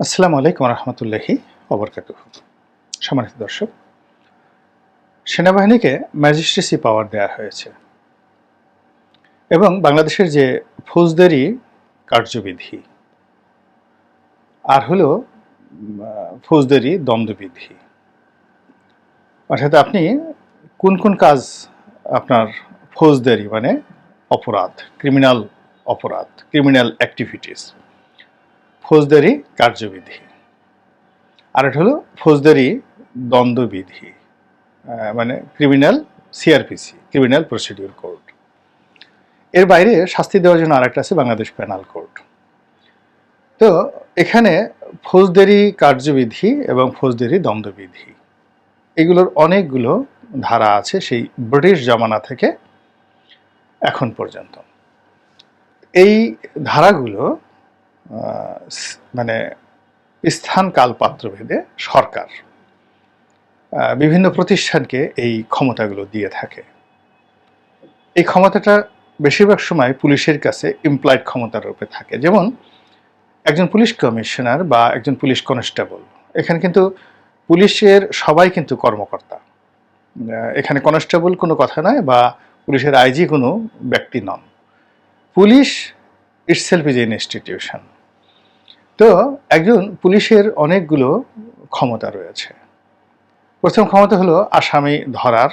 আসসালামু আলাইকুম রহমতুল্লাহি অবরকাত সম্মানিত দর্শক, সেনাবাহিনীকে ম্যাজিস্ট্রেসি পাওয়ার দেওয়া হয়েছে এবং বাংলাদেশের যে ফৌজদারি কার্যবিধি, আর হলো ফৌজদারি দ্বন্দ্ববিধি। অর্থাৎ আপনি কোন কোন কাজ আপনার ফৌজদারি মানে অপরাধ ক্রিমিনাল অপরাধ ক্রিমিনাল অ্যাক্টিভিটিস ফৌজদারি কার্যবিধি। আর এটা হলো ফৌজদারি দ্বন্দ্ববিধি মানে criminal CrPC criminal procedure code এর বাইরে শাস্তি দেওয়ার জন্য আরেকটা আছে বাংলাদেশ পেনাল কোড তো এখানে ফৌজদারি কার্যবিধি এবং ফৌজদারি দ্বন্দ্ববিধি, এগুলোর অনেকগুলো ধারা আছে সেই ব্রিটিশ জমানা থেকে এখন পর্যন্ত। এই ধারাগুলো মানে স্থান কাল পাত্র ভেদে সরকার বিভিন্ন প্রতিষ্ঠানকে এই ক্ষমতাগুলো দিয়ে থাকে। এই ক্ষমতাটা বেশিরভাগ সময় পুলিশের কাছে ইমপ্লয়েড ক্ষমতার রূপে থাকে। যেমন একজন পুলিশ কমিশনার বা একজন পুলিশ কনস্টেবল, এখানে কিন্তু পুলিশের সবাই কিন্তু কর্মকর্তা। এখানে কনস্টেবল কোনো কথা নয় বা পুলিশের আইজি কোনো ব্যক্তি নন। Police itself is an institution তো একজন পুলিশের অনেকগুলো ক্ষমতা রয়েছে। প্রথম ক্ষমতা হলো আসামি ধরার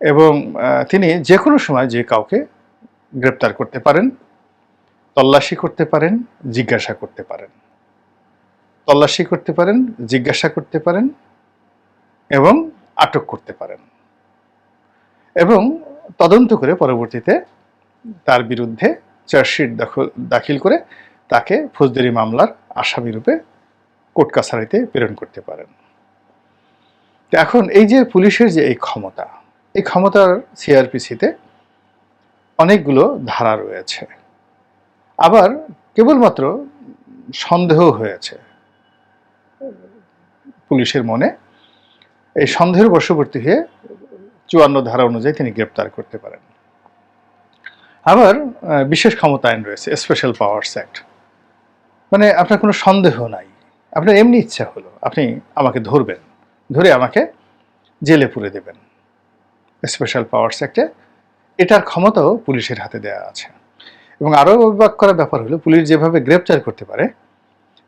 এবং তিনি যে কোনো সময় যে কাউকে গ্রেপ্তার করতে পারেন, তল্লাশি করতে পারেন, জিজ্ঞাসা করতে পারেন। তল্লাশি করতে পারেন, জিজ্ঞাসা করতে পারেন এবং আটক করতে পারেন। এবং তদন্ত করে পরবর্তীতে তার বিরুদ্ধে চার্জশিট দাখল, দাখিল করে তাকে ফৌজদারি মামলার আসামি রূপে কোর্ট কাছারিতে প্রেরণ করতে পারেন। তো এখন এই যে পুলিশের যে এই ক্ষমতা, এই ক্ষমতার সিআরপিসিতে অনেকগুলো ধারা রয়েছে। আবার কেবলমাত্র সন্দেহ হয়েছে পুলিশের মনে, এই সন্দেহের বশবর্তী হয়ে চুয়ান্ন ধারা অনুযায়ী তিনি গ্রেপ্তার করতে পারেন। আবার বিশেষ ক্ষমতা আইন রয়েছে, স্পেশাল পাওয়ার্স অ্যাক্ট। মানে আপনার কোনো সন্দেহ নাই। আপনার এমনি ইচ্ছা হলো, আপনি আমাকে ধরবেন, ধরে আমাকে জেলে পুরে দেবেন। স্পেশাল পাওয়ার্স অ্যাক্টে এটার ক্ষমতাও পুলিশের হাতে দেওয়া আছে। এবং আরও অবাক করার ব্যাপার হলো, পুলিশ যেভাবে গ্রেপ্তার করতে পারে,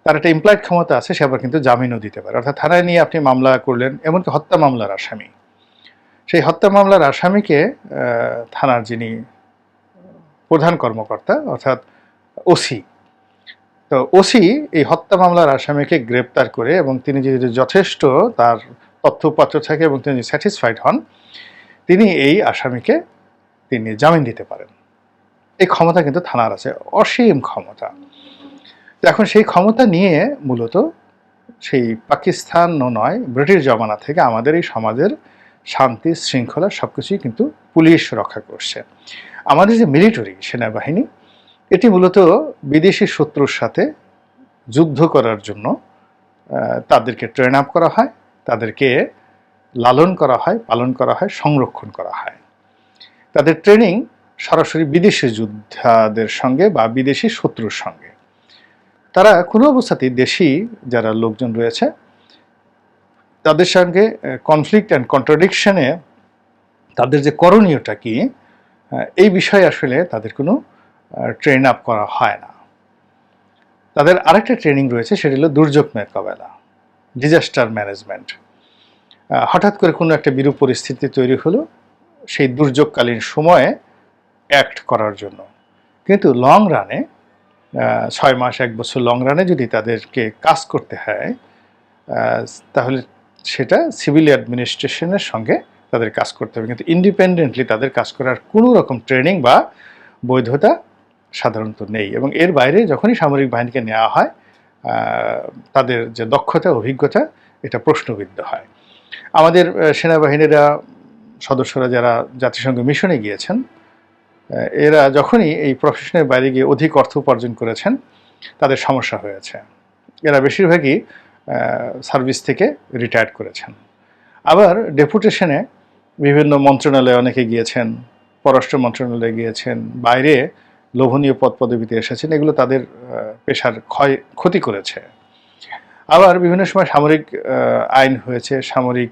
তার একটা ইমপ্লয়েড ক্ষমতা আছে, সে আবার কিন্তু জামিনও দিতে পারে। অর্থাৎ থানায় নিয়ে আপনি মামলা করলেন, এমনকি হত্যা মামলার আসামি। সেই হত্যা মামলার আসামিকে থানার যিনি প্রধান কর্মকর্তা, অর্থাৎ ওসি তো ওসি এই হত্যা মামলার আসামিকে গ্রেপ্তার করে এবং তিনি যদি যথেষ্ট তার তথ্যপত্র থাকে এবং তিনি স্যাটিসফাইড হন, তিনি এই আসামিকে তিনি জামিন দিতে পারেন। এই ক্ষমতা কিন্তু থানার আছে, অসীম ক্ষমতা। এখন সেই ক্ষমতা নিয়ে মূলত সেই পাকিস্তান নয়, ব্রিটিশ জমানা থেকে আমাদের এই সমাজের শান্তি, শৃঙ্খলা সব কিছুই কিন্তু পুলিশ রক্ষা করছে। আমাদের যে মিলিটারি সেনাবাহিনী এটি মূলত বিদেশি শত্রুর সাথে যুদ্ধ করার জন্য তাদেরকে ট্রেন আপ করা হয়, তাদেরকে লালন করা হয়, পালন করা হয়, সংরক্ষণ করা হয়। তাদের ট্রেনিং সরাসরি বিদেশি যোদ্ধাদের সঙ্গে বা বিদেশি শত্রুর সঙ্গে। তারা কোনো অবস্থাতেই দেশি যারা লোকজন রয়েছে, তাদের সঙ্গে কনফ্লিক্ট অ্যান্ড কন্ট্রাডিকশনে তাদের যে করণীয়টা কি এই বিষয়ে আসলে তাদের কোনো ট্রেন আপ করা হয় না। তাদের আরেকটা ট্রেনিং রয়েছে, সেটা হলো দুর্যোগ মোকাবেলা ডিজাস্টার ম্যানেজমেন্ট হঠাৎ করে কোনো একটা বিরূপ পরিস্থিতি তৈরি হলো, সেই দুর্যোগকালীন সময়ে অ্যাক্ট করার জন্য। কিন্তু লং রানে ছয় মাস, এক বছর লং রানে যদি তাদেরকে কাজ করতে হয় তাহলে সেটা সিভিল অ্যাডমিনিস্ট্রেশনের সঙ্গে তাদের কাজ করতে হবে। কিন্তু ইন্ডিপেন্ডেন্টলি তাদের কাজ করার কোনো রকম ট্রেনিং বা বৈধতা সাধারণত নেই। এবং এর বাইরে যখনই সামরিক বাহিনীকে নেওয়া হয় তাদের যে দক্ষতা, অভিজ্ঞতা, এটা প্রশ্নবিদ্ধ হয়। আমাদের সেনাবাহিনীরা, সদস্যরা যারা জাতিসংঘ মিশনে গিয়েছেন এরা যখনই এই প্রফেশনের বাইরে গিয়ে অধিক অর্থ উপার্জন করেছেন, তাদের সমস্যা হয়েছে। এরা বেশিরভাগই সার্ভিস থেকে রিটায়ার করেছেন। আবার ডেপুটেশনে বিভিন্ন মন্ত্রণালয়ে অনেকে গিয়েছেন, পররাষ্ট্র মন্ত্রণালয়ে গিয়েছেন, বাইরে লোভনীয় পদ পদবিতে এসেছেন, এগুলো তাদের পেশার ক্ষয়, ক্ষতি করেছে। আবার বিভিন্ন সময় সামরিক আইন হয়েছে, সামরিক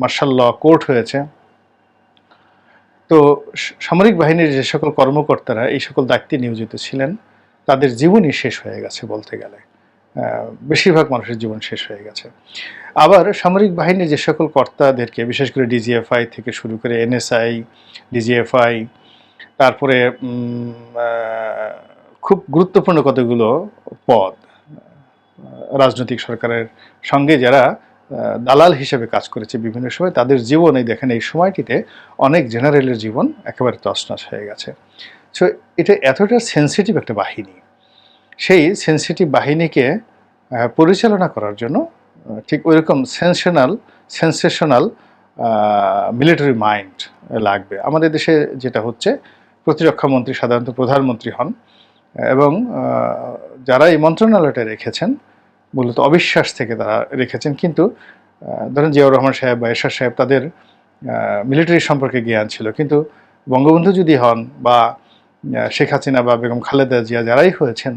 মার্শাল ল কোর্ট হয়েছে। তো সামরিক বাহিনীর যে সকল কর্মকর্তারা, এই সকল দায়িত্বে নিয়োজিত ছিলেন, তাদের জীবনই শেষ হয়ে গেছে বলতে গেলে। বেশিরভাগ মানুষের জীবন শেষ হয়ে গেছে। আবার সামরিক বাহিনীর যে সকল কর্তাদেরকে, বিশেষ করে ডিজিএফআই থেকে শুরু করে এনএসআই ডিজিএফআই তারপরে খুব গুরুত্বপূর্ণ কতগুলো পদ রাজনৈতিক সরকারের সঙ্গে যারা দালাল হিসেবে কাজ করেছে বিভিন্ন সময়, তাদের জীবন এই দেখেন এই সময়টিতে অনেক জেনারেলের জীবন একেবারে তছনছ হয়ে গেছে। সো এটা এতটা সেন্সিটিভ একটা বাহিনী। সেই সেন্সিটিভ বাহিনীকে পরিচালনা করার জন্য ঠিক ওইরকম সেন্সেশনাল সেন্সেশনাল মিলিটারি মাইন্ড লাগবে। আমাদের দেশে যেটা হচ্ছে প্রতিরক্ষা মন্ত্রী, সাধারণত প্রধানমন্ত্রী হন, এবং যারা এই মন্ত্রণালয়টা রেখেছেন, মূলত অবিশ্বাস থেকে তারা রেখেছেন, কিন্তু ধরেন জিয়াউর রহমান সাহেব বা এরশাদ সাহেব তাদের মিলিটারি সম্পর্কে জ্ঞান ছিল, কিন্তু বঙ্গবন্ধু যদি হন বা শেখ হাসিনা বা বেগম খালেদা জিয়া যারাই হয়েছেন,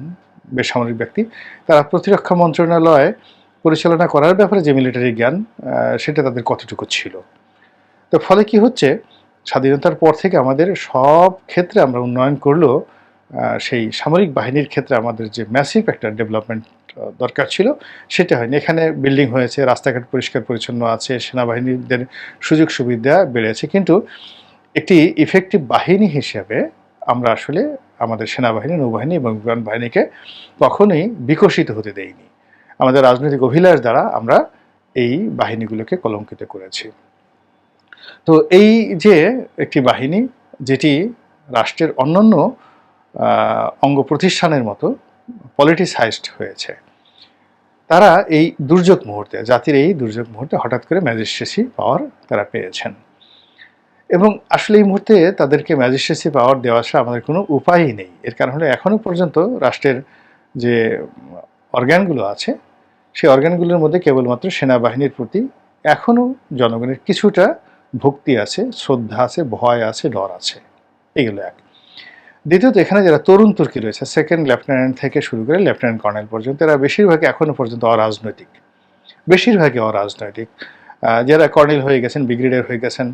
বেসামরিক ব্যক্তি, তারা প্রতিরক্ষা মন্ত্রণালয় পরিচালনা করার ব্যাপারে যে মিলিটারি জ্ঞান সেটা তাদের কতটুকু ছিল? তো ফলে কি হচ্ছে স্বাধীনতার পর থেকে আমাদের সব ক্ষেত্রে আমরা উন্নয়ন করলেও সেই সামরিক বাহিনীর ক্ষেত্রে আমাদের যে ম্যাসিভ একটা ডেভেলপমেন্ট দরকার ছিল, সেটা হয়নি। এখানে বিল্ডিং হয়েছে, রাস্তাঘাট পরিষ্কার পরিচ্ছন্ন আছে, সেনাবাহিনীদের সুযোগ সুবিধা বেড়েছে। কিন্তু একটি ইফেক্টিভ বাহিনী হিসেবে আমরা আসলে আমাদের সেনাবাহিনী, নৌবাহিনী এবং বিমান বাহিনীকে কখনোই বিকশিত হতে দেইনি। আমাদের রাজনৈতিক অভিলাষ দ্বারা আমরা এই বাহিনীগুলোকে কলঙ্কিত করেছি। তো এই যে একটি বাহিনী, যেটি রাষ্ট্রের অন্যান্য অঙ্গ প্রতিষ্ঠানের মতো পলিটিসাইজড হয়েছে, তারা এই দুর্যোগ মুহূর্তে, জাতির এই দুর্যোগ মুহূর্তে হঠাৎ করে ম্যাজিস্ট্রেসি পাওয়ার তারা পেয়েছেন। এবং আসলে এই মুহূর্তে তাদেরকে ম্যাজিস্ট্রেসি পাওয়ার দেওয়া ছাড়া আমাদের কোনো উপায়ই নেই। এর কারণ হলো এখনও পর্যন্ত রাষ্ট্রের যে অর্গ্যানগুলো আছে, সেই অর্গ্যানগুলোর মধ্যে কেবলমাত্র সেনাবাহিনীর প্রতি এখনও জনগণের কিছুটা ভক্তি আছে, শ্রদ্ধা আছে, ভয় আছে, ডর আছে। এগুলো এক। দ্বিতীয়ত, এখানে যারা তরুণ তুর্কি রয়েছে সেকেন্ড লেফটেন্যান্ট থেকে শুরু করে লেফটেন্যান্ট কর্নেল পর্যন্ত, এরা বেশিরভাগই এখনও পর্যন্ত অরাজনৈতিক। বেশিরভাগই অরাজনৈতিক। যারা কর্নেল হয়ে গেছেন ব্রিগেডিয়ার হয়ে গেছেন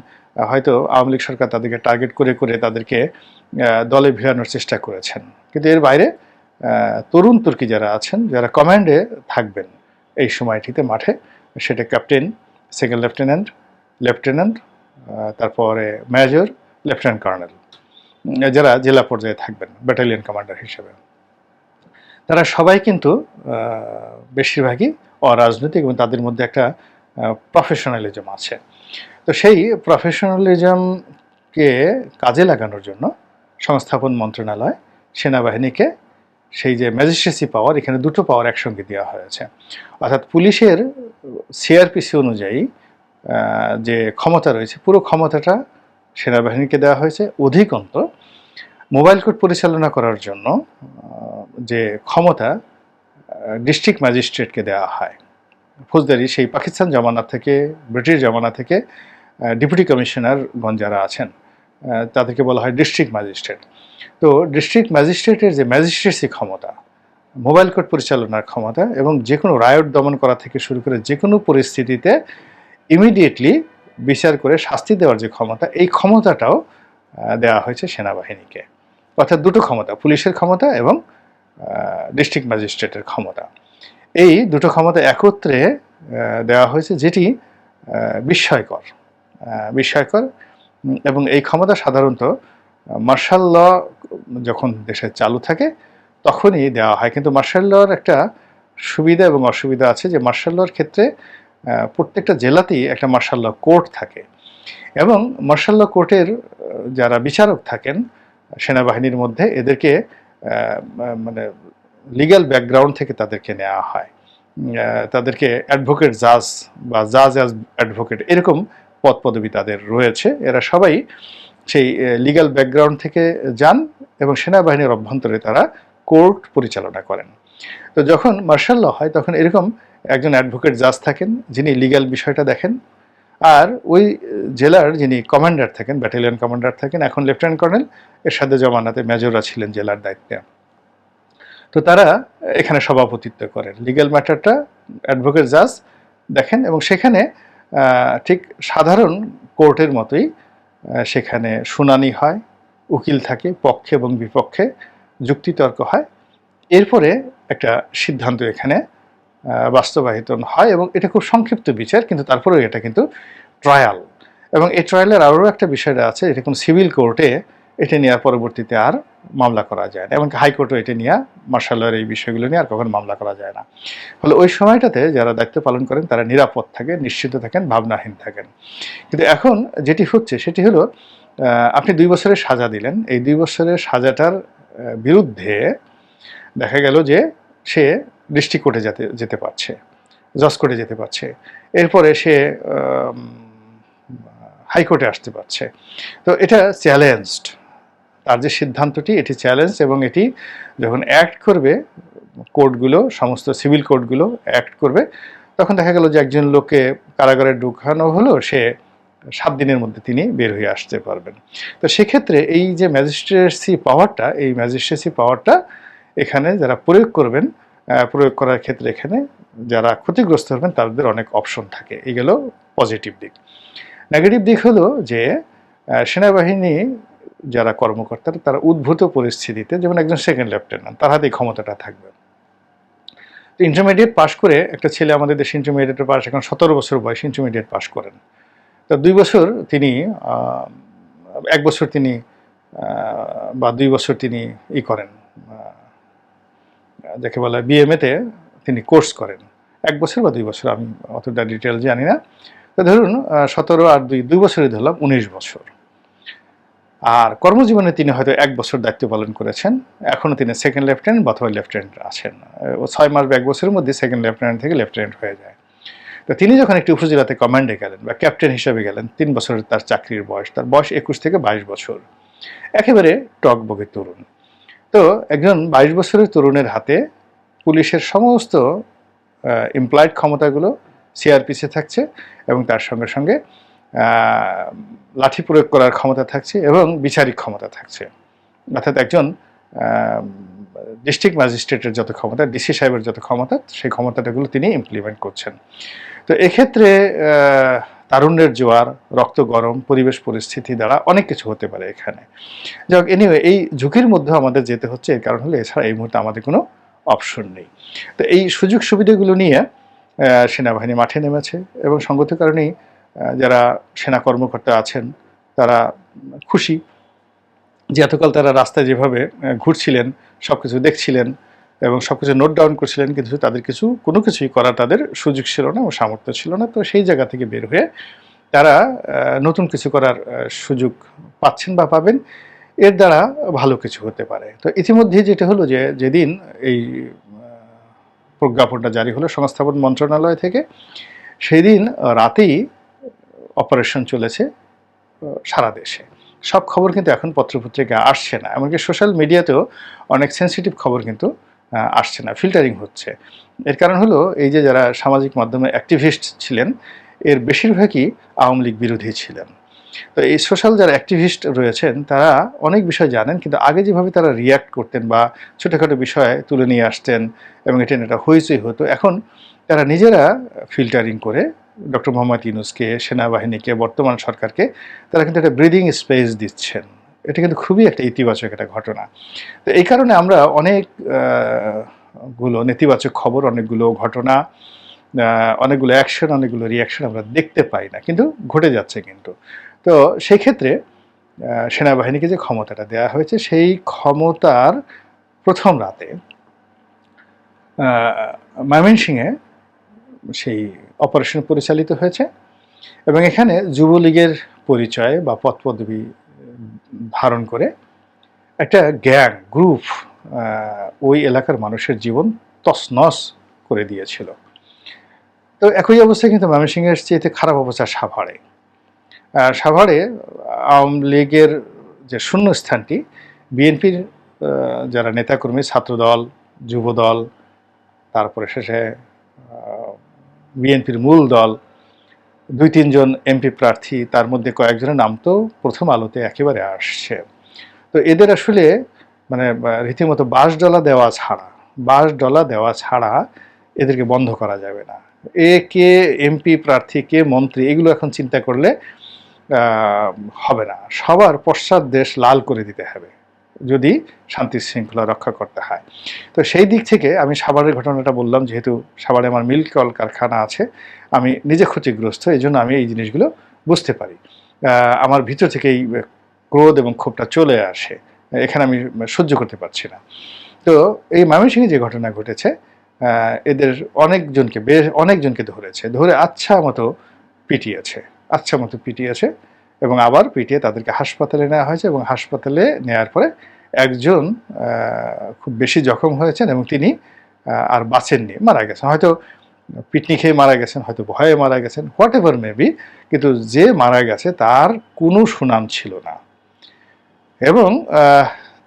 হয়তো আওয়ামী লীগ সরকার তাদেরকে টার্গেট করে করে তাদেরকে দলে ভিড়ানোর চেষ্টা করেছেন। কিন্তু এর বাইরে তরুণ তুর্কি যারা আছেন, যারা কমান্ডে থাকবেন এই সময়টিতে মাঠে, সেটা ক্যাপ্টেন সেকেন্ড লেফটেন্যান্ট লেফটেন্যান্ট তারপরে মেজর, লেফটেন্যান্ট কর্নেল। যারা জেলা পর্যায়ে থাকবেন, ব্যাটালিয়ন কমান্ডার হিসেবে। তারা সবাই কিন্তু বেশিরভাগই অরাজনৈতিক এবং তাদের মধ্যে একটা প্রফেশনালিজম আছে। তো সেই প্রফেশনালিজমকে কাজে লাগানোর জন্য সংস্থাপন মন্ত্রণালয়, সেনাবাহিনীকে সেই যে ম্যাজিস্ট্রেসি পাওয়ার এখানে দুটো পাওয়ার একসঙ্গে দেওয়া হয়েছে। অর্থাৎ পুলিশের সিআরপিসি অনুযায়ী যে ক্ষমতা রয়েছে, পুরো ক্ষমতাটা সেনাবাহিনীকে দেওয়া হয়েছে। অধিকন্ত মোবাইল কোর্ট পরিচালনা করার জন্য যে ক্ষমতা ডিস্ট্রিক্ট ম্যাজিস্ট্রেটকে দেওয়া হয়। ফৌজদারি সেই পাকিস্তান জমানা থেকে, ব্রিটিশ জমানা থেকে ডেপুটি কমিশনারগণ যারা আছেন তাদেরকে বলা হয় ডিস্ট্রিক্ট ম্যাজিস্ট্রেট। তো ডিস্ট্রিক্ট ম্যাজিস্ট্রেটের যে ম্যাজিস্ট্রেসি ক্ষমতা, মোবাইল কোর্ট পরিচালনার ক্ষমতা এবং যে কোনো রায়ট দমন করা থেকে শুরু করে যে কোনো পরিস্থিতিতে ইমিডিয়েটলি বিচার করে শাস্তি দেওয়ার যে ক্ষমতা, এই ক্ষমতাটাও দেওয়া হয়েছে সেনাবাহিনীকে। অর্থাৎ দুটো ক্ষমতা, পুলিশের ক্ষমতা এবং ডিস্ট্রিক্ট ম্যাজিস্ট্রেটের ক্ষমতা। এই দুটো ক্ষমতা একত্রে দেওয়া হয়েছে যেটি বিস্ময়কর। বিস্ময়কর এবং এই ক্ষমতা সাধারণত মার্শাল ল যখন দেশে চালু থাকে, তখনই দেওয়া হয়। কিন্তু মার্শাল লর একটা সুবিধা এবং অসুবিধা আছে যে মার্শাল লর ক্ষেত্রে প্রত্যেকটা জেলাতেই একটা মার্শাল ল কোর্ট থাকে। এবং মার্শাল ল কোর্টের যারা বিচারক থাকেন, সেনাবাহিনীর মধ্যে এদেরকে মানে লিগ্যাল ব্যাকগ্রাউন্ড থেকে তাদেরকে নেওয়া হয়। তাদেরকে অ্যাডভোকেট জাজ বা জাজ অ্যাজ অ্যাডভোকেট এরকম পদ পদবি তাদের রয়েছে। এরা সবাই সেই লিগ্যাল ব্যাকগ্রাউন্ড থেকে যান এবং সেনাবাহিনীর অভ্যন্তরে তারা কোর্ট পরিচালনা করেন। তো যখন মার্শাল ল হয়, তখন এরকম একজন অ্যাডভোকেট জাজ থাকেন, যিনি লিগ্যাল বিষয়টা দেখেন, আর ওই জেলার যিনি কমান্ডার থাকেন ব্যাটালিয়ন কমান্ডার থাকেন, এখন লেফটেন্যান্ট কর্নেল এর সাথে জমানাতে মেজররা ছিলেন জেলার দায়িত্বে। তো তারা এখানে সভাপতিত্ব করেন। লিগ্যাল ম্যাটারটা অ্যাডভোকেট জাজ দেখেন এবং সেখানে ঠিক সাধারণ কোর্টের মতোই সেখানে শুনানি হয়, উকিল থাকে, পক্ষে এবং বিপক্ষে যুক্তিতর্ক হয়। এরপরে একটা সিদ্ধান্ত এখানে বাস্তবায়িত হয় এবং এটা খুব সংক্ষিপ্ত বিচার, কিন্তু তারপরেও এটা কিন্তু ট্রায়াল এবং এই ট্রায়ালের আরও একটা বিষয়টা আছে, এটা কোনো সিভিল কোর্টে এটা নেওয়ার পরবর্তীতে আর মামলা করা যায় না, এমনকি হাইকোর্টও এটা নিয়ে মার্শালের এই বিষয়গুলো নিয়ে আর কখন মামলা করা যায় না। ফলে ওই সময়টাতে যারা দায়িত্ব পালন করেন, তারা নিরাপদ থাকেন নিশ্চিত থাকেন, ভাবনাহীন থাকেন। কিন্তু এখন যেটি হচ্ছে, সেটি হলো আপনি দুই বছরের সাজা দিলেন, এই দুই বছরের সাজাটার বিরুদ্ধে দেখা গেল যে সে কোর্টে যেতে যেতে পারছে জজ কোর্টে যেতে পারছে। এরপরে সে হাইকোর্টে আসতে পারছে। তো এটা চ্যালেঞ্জড। তার যে সিদ্ধান্তটি, এটি চ্যালেঞ্জ এবং এটি যখন অ্যাক্ট করবে, কোর্টগুলো, সমস্ত সিভিল কোর্টগুলো অ্যাক্ট করবে, তখন দেখা গেল যে একজন লোককে কারাগারে ঢুকানো হলো, সে সাত দিনের মধ্যে তিনি বের হয়ে আসতে পারবেন। তো সেক্ষেত্রে এই যে ম্যাজিস্ট্রেসি পাওয়ারটা, এই ম্যাজিস্ট্রেসি পাওয়ারটা এখানে যারা প্রয়োগ করবেন প্রয়োগ করার ক্ষেত্রে এখানে যারা ক্ষতিগ্রস্ত হবেন, তাদের অনেক অপশন থাকে। এই গেল পজিটিভ দিক। নেগেটিভ দিক হলো যে সেনাবাহিনী যারা কর্মকর্তারা তারা উদ্ভূত পরিস্থিতিতে, যেমন একজন সেকেন্ড লেফটেন্যান্ট তার হাতে ক্ষমতাটা থাকবে। ইন্টারমিডিয়েট পাশ করে একটা ছেলে আমাদের দেশে ইন্টারমিডিয়েটের পাশ এখন সতেরো বছর বয়স ইন্টারমিডিয়েট পাশ করেন। তো দুই বছর তিনি এক বছর তিনি বা দুই বছর তিনি ই করেন যাকে বলা বিএমএতে তিনি কোর্স করেন। এক বছর বা দুই বছর, আমি অতটা ডিটেল জানি না। তো ধরুন সতেরো আর দুই দুই বছরই ধরলাম, উনিশ বছর। আর কর্মজীবনে তিনি হয়তো এক বছর দায়িত্ব পালন করেছেন। এখনও তিনি সেকেন্ড লেফটেন্যান্ট বা অথবা লেফটেন্যান্ট আছেন। ও ছয় মাস বা এক বছরের মধ্যে সেকেন্ড লেফটেন্যান্ট থেকে লেফটেন্যান্ট হয়ে যায়। তো তিনি যখন একটি উপজেলাতে কমান্ডে গেলেন বা ক্যাপ্টেন হিসেবে গেলেন, তিন বছরের তার চাকরির বয়স, তার বয়স একুশ থেকে বাইশ বছর। একেবারে টক বগে তরুণ। তো একজন বাইশ বছরের তরুণের হাতে পুলিশের সমস্ত এমপ্লয়েড ক্ষমতাগুলো সিআরপিসি থাকছে এবং তার সঙ্গে সঙ্গে লাঠি প্রয়োগ করার ক্ষমতা থাকছে এবং বিচারিক ক্ষমতা থাকছে। অর্থাৎ একজন ডিস্ট্রিক্ট ম্যাজিস্ট্রেটের যত ক্ষমতা ডিসি সাহেবের যত ক্ষমতা, সেই ক্ষমতাটাগুলো তিনি ইমপ্লিমেন্ট করছেন। তো এক্ষেত্রে তারুণ্যের জোয়ার, রক্ত গরম, পরিবেশ পরিস্থিতি দ্বারা অনেক কিছু হতে পারে এখানে। যাই এনিওয়ে এই ঝুঁকির মধ্যে আমাদের যেতে হচ্ছে, এর কারণ হলো এছাড়া এই মুহূর্তে আমাদের কোনো অপশন নেই। তো এই সুযোগ সুবিধাগুলো নিয়ে সেনাবাহিনী মাঠে নেমেছে এবং সঙ্গত কারণেই যারা সেনা কর্মকর্তা আছেন, তারা খুশি। যে এতকাল তারা রাস্তায় যেভাবে ঘুরছিলেন সব কিছু দেখছিলেন এবং সব কিছু নোট ডাউন করছিলেন, কিন্তু তাদের কিছু, কোনো কিছুই করার তাদের সুযোগ ছিল না ও সামর্থ্য ছিল না। তো সেই জায়গা থেকে বের হয়ে তারা নতুন কিছু করার সুযোগ পাচ্ছেন বা পাবেন। এর দ্বারা ভালো কিছু হতে পারে। তো ইতিমধ্যে যেটা হলো যে, যেদিন এই প্রজ্ঞাপনটা জারি হলো সংস্থাপন মন্ত্রণালয় থেকে সেই দিন রাতেই অপারেশন চলেছে সারা দেশে। সব খবর কিন্তু এখন পত্রপত্রিকা আসছে না। এমনকি সোশ্যাল মিডিয়াতেও অনেক সেন্সিটিভ খবর কিন্তু আসছে না ফিল্টারিং হচ্ছে। এর কারণ হলো এই যে যারা সামাজিক মাধ্যমে অ্যাক্টিভিস্ট ছিলেন, এর বেশিরভাগই আওয়ামী লীগ বিরোধী ছিলেন। তো এই সোশ্যাল যারা অ্যাক্টিভিস্ট রয়েছেন, তারা অনেক বিষয় জানেন, কিন্তু আগে যেভাবে তারা রিয়াক্ট করতেন বা ছোটোখাটো বিষয় তুলে নিয়ে আসতেন এবং এটা একটা হইচই হতো, এখন তারা নিজেরা ফিল্টারিং করে ডক্টর মোহাম্মদ ইউনুসকে, সেনাবাহিনীকে, বর্তমান সরকারকে, তারা কিন্তু একটা ব্রিদিং স্পেস দিচ্ছেন। এটা কিন্তু খুবই একটা ইতিবাচক একটা ঘটনা। তো এই কারণে আমরা অনেকগুলো নেতিবাচক খবর, অনেকগুলো ঘটনা অনেকগুলো অ্যাকশন অনেকগুলো রিয়াকশন আমরা দেখতে পাই না, কিন্তু ঘটে যাচ্ছে কিন্তু। তো সেই ক্ষেত্রে সেনাবাহিনীকে যে ক্ষমতাটা দেওয়া হয়েছে, সেই ক্ষমতার প্রথম রাতে ময়মনসিংহে সেই অপারেশন পরিচালিত হয়েছে এবং এখানে যুবলীগের পরিচয় বা পদ পদবি ধারণ করে, একটা গ্যাং গ্রুপ ওই এলাকার মানুষের জীবন তছনছ করে দিয়েছিল। তো একই অবস্থায় কিন্তু ময়মনসিংহের চেয়েতে খারাপ অবস্থা সাভারে। সাভারে আওয়ামী লীগের যে শূন্যস্থানটি, বিএনপির যারা নেতাকর্মী, ছাত্রদল, যুবদল, তারপরে শেষে বিএনপির মূল দল দুই তিনজন এমপি প্রার্থী, তার মধ্যে কয়েকজনের নাম তো প্রথম আলোতে একেবারে আসছে। তো এদের আসলে মানে রীতিমতো বাস ডলা দেওয়া ছাড়া বাস ডলা দেওয়া ছাড়া এদেরকে বন্ধ করা যাবে না। এ, কে, এমপি প্রার্থী, কে মন্ত্রী, এগুলো এখন চিন্তা করলে হবে না। সবার পশ্চাৎ দেশ লাল করে দিতে হবে। যদি শান্তি শৃঙ্খলা রক্ষা করতে হয়। তো সেই দিক থেকে আমি সাভারের ঘটনাটা বললাম, যেহেতু সাভারে আমার মিল্ক কল কারখানা আছে, আমি নিজে ক্ষতিগ্রস্ত এই জন্য আমি এই জিনিসগুলো বুঝতে পারি। আমার ভিতর থেকে এই ক্রোধ এবং ক্ষোভটা চলে আসে। এখানে আমি সহ্য করতে পারছি না। তো এই ময়মনসিংহে যে ঘটনা ঘটেছে এদের অনেকজনকে, বেশ অনেকজনকে ধরেছে। ধরে আচ্ছা মতো পিটিয়েছে আচ্ছা মতো পিটিয়েছে। এবং আবার পিটিয়ে তাদেরকে হাসপাতালে নেওয়া হয়েছে এবং হাসপাতালে নেওয়ার পরে একজন খুব বেশি জখম হয়েছেন এবং তিনি আর বাঁচেননি, মারা গেছেন। হয়তো পিটনি খেয়ে মারা গেছেন, হয়তো ভয়ে মারা গেছেন হোয়াট এভার মেবি কিন্তু যে মারা গেছে তার কোনো সুনাম ছিল না। এবং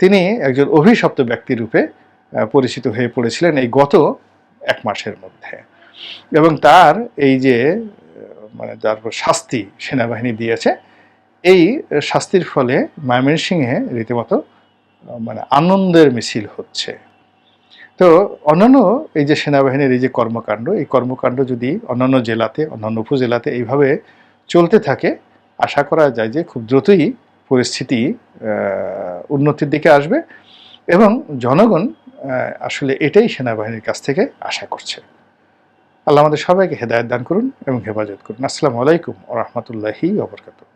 তিনি একজন অভিশপ্ত ব্যক্তি রূপে পরিচিত হয়ে পড়েছিলেন এই গত এক মাসের মধ্যে। এবং তার এই যে মানে যার উপর শাস্তি সেনাবাহিনী দিয়েছে এই শাস্তির ফলে ময়মনসিংহে রীতিমতো মানে আনন্দের মিছিল হচ্ছে। তো অন্যান্য এই যে সেনাবাহিনীর এই যে কর্মকাণ্ড, এই কর্মকাণ্ড যদি অন্যান্য জেলাতে, অন্যান্য উপজেলাতে এইভাবে চলতে থাকে, আশা করা যায় যে খুব দ্রুতই পরিস্থিতি উন্নতির দিকে আসবে এবং জনগণ আসলে এটাই সেনাবাহিনীর কাছ থেকে আশা করছে। আল্লাহ আমাদের সবাইকে হেদায়ত দান করুন এবং হেফাজত করুন। আসসালামু আলাইকুম রহমতুল্লাহি ওবরকাতুহ